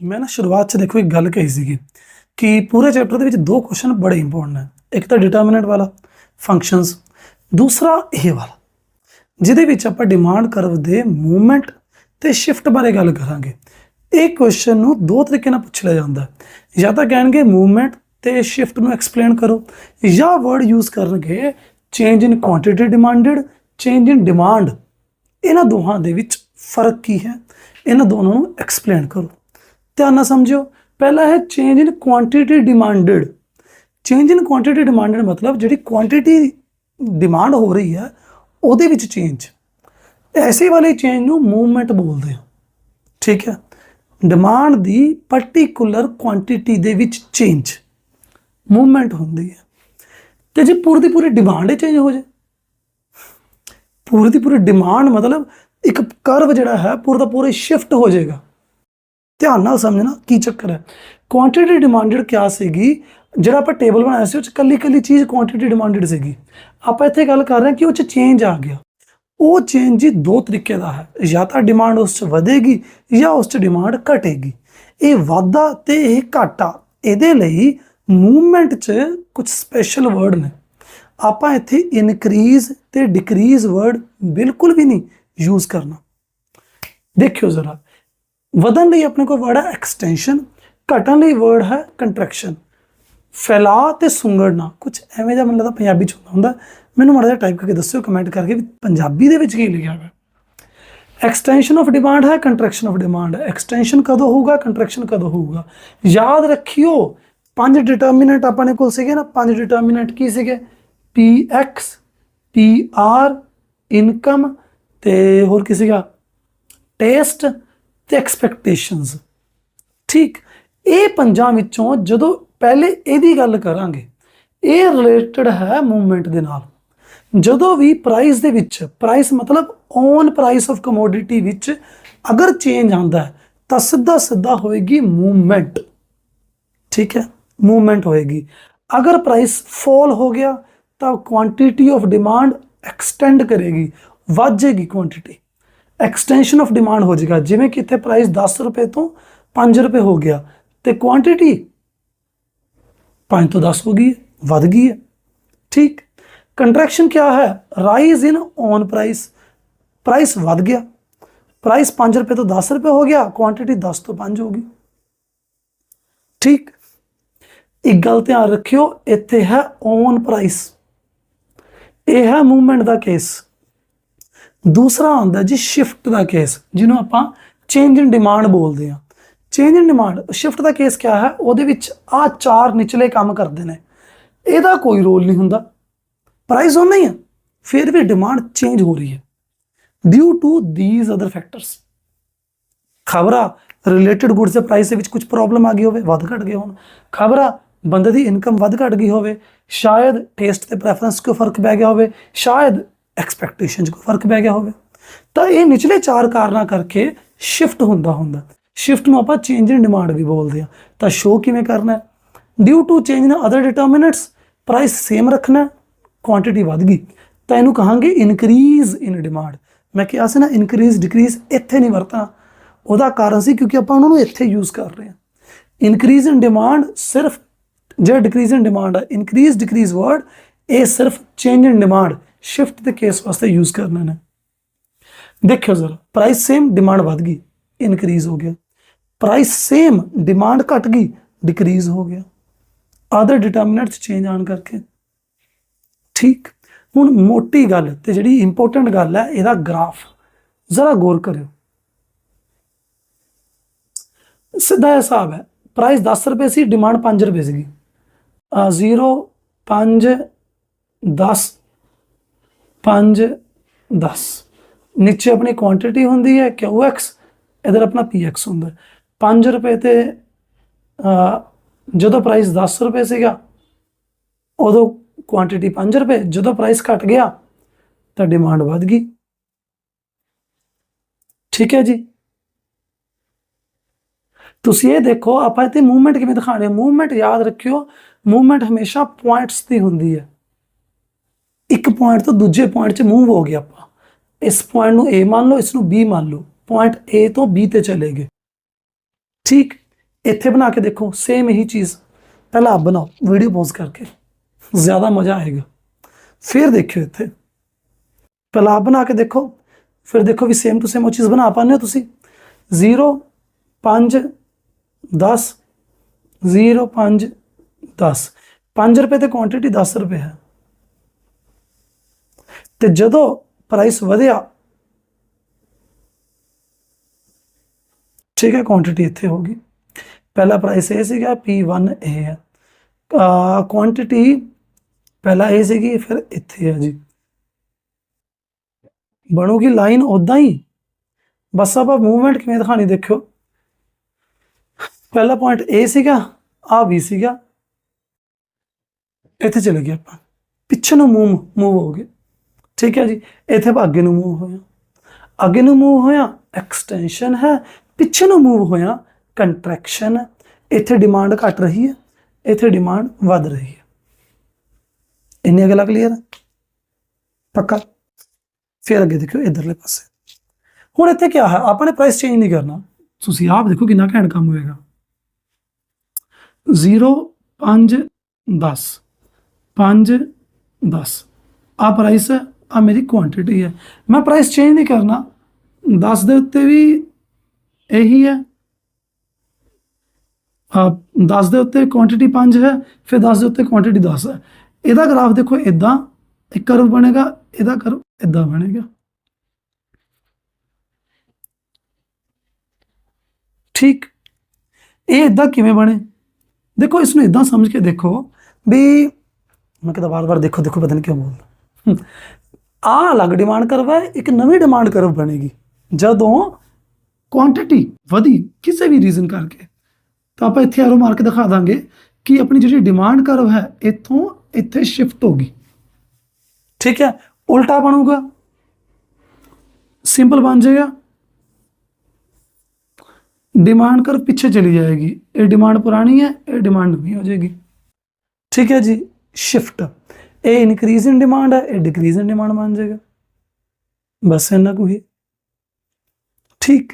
ਮੈਂ ਨਾ ਸ਼ੁਰੂਆਤ 'ਚ ਦੇਖੋ ਇੱਕ ਗੱਲ ਕਹੀ ਸੀਗੀ ਕਿ ਪੂਰੇ ਚੈਪਟਰ ਦੇ ਵਿੱਚ ਦੋ ਕੁਐਸਚਨ ਬੜੇ ਇੰਪੋਰਟੈਂਟ ਨੇ। ਇੱਕ ਤਾਂ ਡਿਟਰਮੀਨੈਂਟ ਵਾਲਾ ਫੰਕਸ਼ਨਸ ਦੂਸਰਾ ਇਹ ਵਾਲਾ, ਜਿਹਦੇ ਵਿੱਚ ਆਪਾਂ ਡਿਮਾਂਡ ਕਰਵ ਦੇ ਮੂਵਮੈਂਟ ਤੇ ਸ਼ਿਫਟ ਬਾਰੇ ਗੱਲ ਕਰਾਂਗੇ। ਇਹ ਕੁਐਸਚਨ ਨੂੰ ਦੋ ਤਰੀਕੇ ਨਾਲ ਪੁੱਛ ਲਿਆ ਜਾਂਦਾ ਜਾਂ ਤਾਂ ਕਹਿਣਗੇ ਮੂਵਮੈਂਟ ਤੇ ਸ਼ਿਫਟ ਨੂੰ ਐਕਸਪਲੇਨ ਕਰੋ, ਜਾਂ ਵਰਡ ਯੂਜ਼ ਕਰਨਗੇ change in quantity demanded change in demand ਇਹਨਾਂ ਦੋਹਾਂ ਦੇ ਵਿੱਚ ਫ਼ਰਕ ਕੀ ਹੈ? ਇਹਨਾਂ ਦੋਨਾਂ ਨੂੰ ਐਕਸਪਲੇਨ ਕਰੋ। ਧਿਆਨ ਨਾਲ ਸਮਝਿਓ। ਪਹਿਲਾ ਹੈ change in quantity demanded change in quantity demanded ਮਤਲਬ ਜਿਹੜੀ ਕੁਆਂਟੀਟੀ ਡਿਮਾਂਡ ਹੋ ਰਹੀ ਹੈ, ਉਹਦੇ ਵਿੱਚ ਚੇਂਜ ਐਸੇ ਵਾਲੇ ਚੇਂਜ ਨੂੰ ਮੂਵਮੈਂਟ ਬੋਲਦੇ ਆ ਠੀਕ ਹੈ। ਡਿਮਾਂਡ ਦੀ ਪਾਰਟਿਕੂਲਰ ਕੁਆਂਟੀਟੀ ਦੇ ਵਿੱਚ ਚੇਂਜ ਮੂਵਮੈਂਟ ਹੁੰਦੀ ਹੈ। ਤੇ ਜੇ ਪੂਰੀ ਦੀ ਪੂਰੀ ਡਿਮਾਂਡ ਹੀ ਚੇਂਜ ਹੋ ਜਾਏ। ਪੂਰੀ ਦੀ ਪੂਰੀ ਡਿਮਾਂਡ ਮਤਲਬ ਇੱਕ ਕਰਵ ਜਿਹੜਾ ਹੈ, ਪੂਰਾ ਦਾ ਪੂਰਾ ਸ਼ਿਫਟ ਹੋ ਜਾਏਗਾ। ਧਿਆਨ ਨਾਲ ਸਮਝਣਾ ਕੀ ਚੱਕਰ ਹੈ। ਕੁਆਂਟੀਟੀ ਡਿਮਾਂਡਡ ਕਿਆ ਸੀਗੀ? ਜਿਹੜਾ ਆਪਾਂ ਟੇਬਲ ਬਣਾਇਆ ਸੀ, ਉਹ ਚ ਕੱਲੀ ਕੱਲੀ ਚੀਜ਼ ਕੁਆਂਟੀਟੀ ਡਿਮਾਂਡਡ ਸੀਗੀ। ਆਪਾਂ ਇੱਥੇ ਗੱਲ ਕਰ ਰਹੇ ਹਾਂ ਕਿ ਉਹ ਚ ਚੇਂਜ ਆ ਗਿਆ। ਉਹ ਚੇਂਜ ਹੀ ਦੋ ਤਰੀਕੇ ਦਾ ਹੈ। ਜਾਂ ਤਾਂ ਡਿਮਾਂਡ ਉਸ ਚ ਵਧੇਗੀ, ਜਾਂ ਉਸ ਚ ਡਿਮਾਂਡ ਘਟੇਗੀ। ਇਹ ਵਾਧਾ ਤੇ ਇਹ ਘਾਟਾ, ਇਹਦੇ ਲਈ ਮੂਵਮੈਂਟ ਚ ਕੁਝ ਸਪੈਸ਼ਲ ਵਰਡ ਨੇ। ਆਪਾਂ ਇੱਥੇ ਇਨਕਰੀਜ਼ ਤੇ ਡਿਕਰੀਜ਼ ਵਰਡ ਬਿਲਕੁਲ ਵੀ ਨਹੀਂ ਯੂਜ਼ ਕਰਨਾ। ਦੇਖਿਓ ਜ਼ਰਾ। ਵਧਣ ਲਈ ਆਪਣੇ ਕੋਲ ਵਰਡ ਹੈ ਐਕਸਟੈਂਸ਼ਨ ਘਟਣ ਲਈ ਵਰਡ ਹੈ ਕੰਟਰੈਕਸ਼ਨ ਫੈਲਾ ਤੇ ਸੁੰਗੜਨਾ ਕੁਝ ਐਵੇਂ ਦਾ ਮੈਨੂੰ ਲੱਗਦਾ ਪੰਜਾਬੀ ਚ ਹੁੰਦਾ ਹੁੰਦਾ। ਮੈਨੂੰ ਮਾੜਾ ਜਿਹਾ ਟਾਈਪ ਕਰਕੇ ਦੱਸਿਓ ਕਮੈਂਟ ਕਰਕੇ ਵੀ ਪੰਜਾਬੀ ਦੇ ਵਿੱਚ ਕੀ ਲਿਖਿਆ ਹੋਇਆ। ਐਕਸਟੈਂਸ਼ਨ ਆਫ ਡਿਮਾਂਡ ਹੈ ਕੰਟਰੈਕਸ਼ਨ ਆਫ ਡਿਮਾਂਡ ਐਕਸਟੈਂਸ਼ਨ ਕਦੋਂ ਹੋਊਗਾ ਕੰਟਰੈਕਸ਼ਨ ਕਦੋਂ ਹੋਊਗਾ? ਯਾਦ ਰੱਖਿਓ, ਪੰਜ ਡਿਟਰਮੀਨੈਂਟ ਆਪਣੇ ਕੋਲ ਸੀਗੇ ਨਾ, ਪੰਜ ਡਿਟਰਮੀਨੈਂਟ ਕੀ ਸੀਗੇ? P X P R income ਤੇ ਹੋਰ ਕੀ ਸੀਗਾ? ਟੇਸਟ ਤੇ ਐਕਸਪੈਕਟੇਸ਼ਨਸ ਠੀਕ। ਇਹ ਪੰਜਾਂ ਵਿੱਚੋਂ ਜਦੋਂ ਪਹਿਲੇ ਇਹਦੀ ਗੱਲ ਕਰਾਂਗੇ, ਇਹ ਰਿਲੇਟਡ ਹੈ ਮੂਵਮੈਂਟ ਦੇ ਨਾਲ। ਜਦੋਂ ਵੀ ਪ੍ਰਾਈਸ ਦੇ ਵਿੱਚ ਪ੍ਰਾਈਸ ਮਤਲਬ ਔਨ ਪ੍ਰਾਈਸ ਆਫ ਕਮੋਡਿਟੀ ਵਿੱਚ ਅਗਰ ਚੇਂਜ ਆਉਂਦਾ ਹੈ, ਤਾਂ ਸਿੱਧਾ ਸਿੱਧਾ ਹੋਏਗੀ ਮੂਵਮੈਂਟ ਠੀਕ ਹੈ? ਮੂਵਮੈਂਟ ਹੋਏਗੀ। ਅਗਰ ਪ੍ਰਾਈਸ ਫਾਲ ਹੋ ਗਿਆ, ਤਾਂ ਕੁਆਂਟੀਟੀ ਆਫ ਡਿਮਾਂਡ ਐਕਸਟੈਂਡ ਕਰੇਗੀ, ਵੱਧ ਜਾਏਗੀ ਕੁਆਂਟੀਟੀ ਐਕਸਟੈਂਸ਼ਨ ਆਫ ਡਿਮਾਂਡ ਹੋ ਜਾਏਗਾ। ਜਿਵੇਂ ਕਿ ਇੱਥੇ ਪ੍ਰਾਈਸ 10 ਰੁਪਏ ਤੋਂ 5 ਰੁਪਏ ਹੋ ਗਿਆ ਤੇ ਕੁਆਂਟੀਟੀ 5 ਤੋਂ 10 ਹੋ ਗਈ ਵੱਧ ਗਈ ਹੈ। ਠੀਕ। ਕੰਟਰੈਕਸ਼ਨ ਕੀ ਹੈ? Rise in own price price ਵੱਧ ਗਿਆ। ਪ੍ਰਾਈਸ 5 ਰੁਪਏ ਤੋਂ 10 ਰੁਪਏ ਹੋ ਗਿਆ ਕੁਆਂਟੀਟੀ 10 ਤੋਂ 5 ਹੋ ਗਈ। ਠੀਕ। ਇੱਕ ਗੱਲ ਧਿਆਨ ਰੱਖਿਓ, ਇੱਥੇ ਹੈ ਔਨ ਪ੍ਰਾਈਸ ਇਹ ਹੈ ਮੂਵਮੈਂਟ ਦਾ ਕੇਸ ਦੂਸਰਾ ਹੁੰਦਾ ਜੀ ਸ਼ਿਫਟ ਦਾ ਕੇਸ ਜਿਹਨੂੰ ਆਪਾਂ ਚੇਂਜ ਇਨ ਡਿਮਾਂਡ ਬੋਲਦੇ ਆ ਚੇਂਜ ਇਨ ਡਿਮਾਂਡ ਸ਼ਿਫਟ ਦਾ ਕੇਸ ਕਿਆ ਹੈ? ਉਹਦੇ ਵਿੱਚ ਆ ਚਾਰ ਨਿਚਲੇ ਕੰਮ ਕਰਦੇ ਨੇ। ਇਹਦਾ ਕੋਈ ਰੋਲ ਨਹੀਂ ਹੁੰਦਾ। ਪ੍ਰਾਈਸ ਉਹ ਨਹੀਂ ਹੈ। ਫਿਰ ਵੀ ਡਿਮਾਂਡ ਚੇਂਜ ਹੋ ਰਹੀ ਹੈ। Due to these other factors ਖਬਰਾਂ ਰਿਲੇਟਡ ਗੁੱਡਸ ਦੇ ਪ੍ਰਾਈਸ ਦੇ ਵਿੱਚ ਕੁਝ ਪ੍ਰੋਬਲਮ ਆ ਗਈ ਹੋਵੇ, ਵੱਧ ਘਟ ਗਏ ਹੋਣ। ਖਬਰਾਂ ਬੰਦੇ ਦੀ ਇਨਕਮ ਵੱਧ ਘਟ ਗਈ ਹੋਵੇ। ਸ਼ਾਇਦ ਟੇਸਟ ਤੇ ਪ੍ਰੈਫਰੈਂਸ ਕੋਈ ਫ਼ਰਕ ਪੈ ਗਿਆ ਹੋਵੇ। ਸ਼ਾਇਦ ਐਕਸਪੈਕਟੇਸ਼ਨ 'ਚ ਕੋਈ ਫ਼ਰਕ ਪੈ ਗਿਆ ਹੋਵੇ। ਤਾਂ ਇਹ ਨਿਚਲੇ ਚਾਰ ਕਾਰਨਾਂ ਕਰਕੇ ਸ਼ਿਫਟ ਹੁੰਦਾ ਹੁੰਦਾ। ਸ਼ਿਫਟ ਨੂੰ ਆਪਾਂ ਚੇਂਜ ਇਨ ਡਿਮਾਂਡ ਵੀ ਬੋਲਦੇ ਆ ਤਾਂ ਸ਼ੋ ਕਿਵੇਂ ਕਰਨਾ ਹੈ? Due to change in other determinants price same ਰੱਖਣਾ ਕੁਆਂਟੀਟੀ ਵੱਧ ਗਈ। ਤਾਂ ਇਹਨੂੰ ਕਹਾਂਗੇ ਇਨਕਰੀਜ਼ ਇਨ ਡਿਮਾਂਡ ਮੈਂ ਕਿਹਾ ਸੀ ਨਾ ਇਨਕਰੀਜ਼ ਡਿਕਰੀਜ਼ ਇੱਥੇ ਨਹੀਂ ਵਰਤਣਾ। ਉਹਦਾ ਕਾਰਨ ਸੀ ਕਿਉਂਕਿ ਆਪਾਂ ਉਹਨਾਂ ਨੂੰ ਇੱਥੇ ਯੂਜ਼ ਕਰ ਰਹੇ ਹਾਂ। ਇਨਕਰੀਜ਼ ਇਨ ਡਿਮਾਂਡ ਸਿਰਫ, ਜਿਹੜਾ ਡਿਕਰੀਜ਼ ਇਨ ਡਿਮਾਂਡ ਹੈ ਇਨਕਰੀਜ਼ ਡਿਕਰੀਜ਼ ਵਰਡ ਇਹ ਸਿਰਫ ਚੇਂਜ ਇਨ ਡਿਮਾਂਡ ਸ਼ਿਫਟ ਦੇ ਕੇਸ ਵਾਸਤੇ ਯੂਜ਼ ਕਰਨਾ ਨੇ। ਦੇਖਿਓ ਜ਼ਰਾ ਪ੍ਰਾਈਸ ਸੇਮ ਡਿਮਾਂਡ ਵੱਧ ਗਈ ਇਨਕਰੀਜ਼ ਹੋ ਗਿਆ। ਪ੍ਰਾਈਸ ਸੇਮ ਡਿਮਾਂਡ ਘਟ ਗਈ ਡਿਕਰੀਜ਼ ਹੋ ਗਿਆ। ਆਦਰ ਡਿਟਰਮੀਨੈਂਟਸ ਚੇਂਜ ਆਣ ਕਰਕੇ। ਠੀਕ। ਹੁਣ ਮੋਟੀ ਗੱਲ ਤੇ ਜਿਹੜੀ ਇੰਪੋਰਟੈਂਟ ਗੱਲ ਹੈ, ਇਹਦਾ ਗ੍ਰਾਫ ਜ਼ਰਾ ਗੌਰ ਕਰਿਓ। ਸਿੱਧਾ ਹਿਸਾਬ ਹੈ ਪ੍ਰਾਈਸ 10 ਰੁਪਏ ਸੀ ਡਿਮਾਂਡ 5 ਰੁਪਏ ਸੀਗੀ। 0 5 10 5 10 ਨੀਚੇ ਆਪਣੀ ਕੁਆਂਟੀਟੀ ਹੁੰਦੀ ਹੈ QX ਇਧਰ ਆਪਣਾ PX ਹੁੰਦਾ। 5 ਰੁਪਏ ਤੇ ਜਦੋਂ ਪ੍ਰਾਈਸ 10 ਰੁਪਏ ਸੀਗਾ, ਉਦੋਂ ਕੁਆਂਟੀਟੀ 5 ਰੁਪਏ। ਜਦੋਂ ਪ੍ਰਾਈਸ ਘਟ ਗਿਆ, ਤਾਂ ਡਿਮਾਂਡ ਵੱਧ ਗਈ। ਠੀਕ ਹੈ ਜੀ? ਤੁਸੀਂ ਇਹ ਦੇਖੋ, ਆਪਾਂ ਇੱਥੇ ਮੂਵਮੈਂਟ ਕਿਵੇਂ ਦਿਖਾਣੇ ਮੂਵਮੈਂਟ ਯਾਦ ਰੱਖਿਓ ਮੂਵਮੈਂਟ ਹਮੇਸ਼ਾ ਪੁਆਇੰਟਸ ਦੀ ਹੁੰਦੀ ਹੈ। ਇੱਕ ਪੁਆਇੰਟ ਤੋਂ ਦੂਜੇ ਪੁਆਇੰਟ 'ਚ ਮੂਵ ਹੋ ਗਿਆ ਆਪਾਂ। ਇਸ ਪੁਆਇੰਟ ਨੂੰ A ਮੰਨ ਲਓ, ਇਸ ਨੂੰ B ਮੰਨ ਲਓ। ਪੁਆਇੰਟ A ਤੋਂ B ਤੇ ਚਲੇ ਗਏ। ਠੀਕ? ਇੱਥੇ ਬਣਾ ਕੇ ਦੇਖੋ ਸੇਮ ਇਹੀ ਚੀਜ਼। ਪਹਿਲਾਂ ਆਪ ਬਣਾਓ ਵੀਡੀਓ ਪੌਜ਼ ਕਰਕੇ। ਜ਼ਿਆਦਾ ਮਜ਼ਾ ਆਏਗਾ। ਫਿਰ ਦੇਖਿਓ ਇੱਥੇ। ਪਹਿਲਾਂ ਆਪ ਬਣਾ ਕੇ ਦੇਖੋ। ਫਿਰ ਦੇਖੋ ਵੀ ਸੇਮ ਟੂ ਸੇਮ ਉਹ ਚੀਜ਼ ਬਣਾ ਪਾਉਂਦੇ ਹੋ ਤੁਸੀਂ। 0 5 10 0 5 10 5 ਰੁਪਏ ਤੇ ਕੁਆਂਟੀਟੀ 10 ਰੁਪਏ ਹੈ। ਤੇ ਜਦੋਂ ਪ੍ਰਾਈਸ ਵਧਿਆ, ਠੀਕ ਹੈ ਕੁਆਂਟੀਟੀ ਇੱਥੇ ਹੋਗੀ ਪਹਿਲਾ ਪ੍ਰਾਈਸ ਇਹ ਸੀਗਾ P1 ਇਹ ਹੈ। ਕੁਆਂਟੀਟੀ ਪਹਿਲਾ ਇਹ ਸੀਗੀ, ਫਿਰ ਇੱਥੇ ਹੈ ਜੀ। ਬਣੂਗੀ ਲਾਈਨ ਉਦਾਂ ਹੀ। ਬਸ ਆਪਾਂ ਮੂਵਮੈਂਟ ਕਿਵੇਂ ਦਿਖਾਣੀ ਦੇਖਿਓ। ਪਹਿਲਾ ਪੁਆਇੰਟ A ਸੀਗਾ ਆ ਵੀ ਸੀਗਾ। ਇੱਥੇ ਚਲੇ ਗਏ ਆਪਾਂ। ਪਿੱਛੇ ਨੂੰ ਮੂਵ ਮੂਵ ਹੋ ਗਏ। ਠੀਕ ਹੈ ਜੀ, ਇੱਥੇ ਆਪਾਂ ਅੱਗੇ ਨੂੰ ਮੂਵ ਹੋਇਆ ਅੱਗੇ ਨੂੰ ਮੂਵ ਹੋਇਆ ਐਕਸਟੈਂਸ਼ਨ ਹੈ, ਪਿੱਛੇ ਨੂੰ ਮੂਵ ਹੋਇਆ ਕੰਟਰੈਕਸ਼ਨ ਹੈ। ਇੱਥੇ ਡਿਮਾਂਡ ਘਟ ਰਹੀ ਹੈ, ਇੱਥੇ ਡਿਮਾਂਡ ਵੱਧ ਰਹੀ ਹੈ। ਇੰਨੀ ਗੱਲਾਂ ਕਲੀਅਰ ਪੱਕਾ? ਫਿਰ ਅੱਗੇ ਦੇਖੋ ਇਧਰਲੇ ਪਾਸੇ। ਹੁਣ ਇੱਥੇ ਕੀ ਹੈ? ਆਪਾਂ ਨੇ ਪ੍ਰਾਈਸ ਚੇਂਜ ਨਹੀਂ ਕਰਨਾ। ਤੁਸੀਂ ਆਪ ਦੇਖੋ ਕਿੰਨਾ ਘੈਂਟ ਕੰਮ ਹੋਏਗਾ। 0 5 10 5 10 ਆ ਪ੍ਰਾਈਸ ਹੈ ਆ ਮੇਰੀ ਕੁਆਂਟੀਟੀ ਹੈ। ਮੈਂ ਪ੍ਰਾਈਸ ਚੇਂਜ ਨਹੀਂ ਕਰਨਾ। 10 ਦੇ ਉੱਤੇ ਵੀ ਇਹੀ ਹੈ। ਆ 10 ਦੇ ਉੱਤੇ ਕੁਆਂਟੀਟੀ 5 ਹੈ, ਫਿਰ 10 ਦੇ ਉੱਤੇ ਕੁਆਂਟੀਟੀ 10 ਹੈ। ਇਹਦਾ ਗ੍ਰਾਫ ਦੇਖੋ ਇਦਾਂ ਇੱਕ ਕਰਵ ਬਣੇਗਾ, ਇਹਦਾ ਕਰਵ ਇਦਾਂ ਬਣੇਗਾ। ਠੀਕ। ਇਹ ਇਦਾਂ ਕਿਵੇਂ ਬਣੇ? ਦੇਖੋ ਇਸ ਨੂੰ ਇਦਾਂ ਸਮਝ ਕੇ ਦੇਖੋ ਵੀ, ਮੈਂ ਕਹਿੰਦਾ ਵਾਰ-ਵਾਰ ਦੇਖੋ ਦੇਖੋ ਪਤਾ ਨਹੀਂ ਕਿਉਂ ਬੋਲਦਾ। ਆ ਅਲੱਗ ਡਿਮਾਂਡ ਕਰਵ ਹੈ ਇੱਕ ਨਵੀਂ ਡਿਮਾਂਡ ਕਰਵ ਬਣੇਗੀ। ਜਦੋਂ ਕੁਆਂਟੀਟੀ ਵਧੀ ਕਿਸੇ ਵੀ ਰੀਜ਼ਨ ਕਰਕੇ, ਤਾਂ ਆਪਾਂ ਇੱਥੇ ਐਰੋ ਮਾਰ ਕੇ ਦਿਖਾ ਦਾਂਗੇ ਕਿ ਆਪਣੀ ਜਿਹੜੀ ਡਿਮਾਂਡ ਕਰਵ ਹੈ, ਇੱਥੋਂ ਇੱਥੇ ਸ਼ਿਫਟ ਹੋਗੀ ਠੀਕ ਹੈ? ਉਲਟਾ ਬਣੂਗਾ। ਸਿੰਪਲ ਬਣ ਜਾਏਗਾ। ਡਿਮਾਂਡ ਕਰ ਪਿੱਛੇ ਚਲੀ ਜਾਏਗੀ। ਇਹ ਡਿਮਾਂਡ ਪੁਰਾਣੀ ਹੈ, ਇਹ ਡਿਮਾਂਡ ਨਹੀਂ ਹੋ ਜਾਏਗੀ। ਠੀਕ ਹੈ ਜੀ? ਸ਼ਿਫਟ ਇਹ ਇਨਕਰੀਜ਼ ਇਨ ਡਿਮਾਂਡ ਹੈ ਇਹ ਡਿਕਰੀਜ਼ ਇਨ ਡਿਮਾਂਡ ਬਣ ਜਾਏਗਾ। ਬਸ ਇੰਨਾ ਕੁ ਹੀ। ਠੀਕ।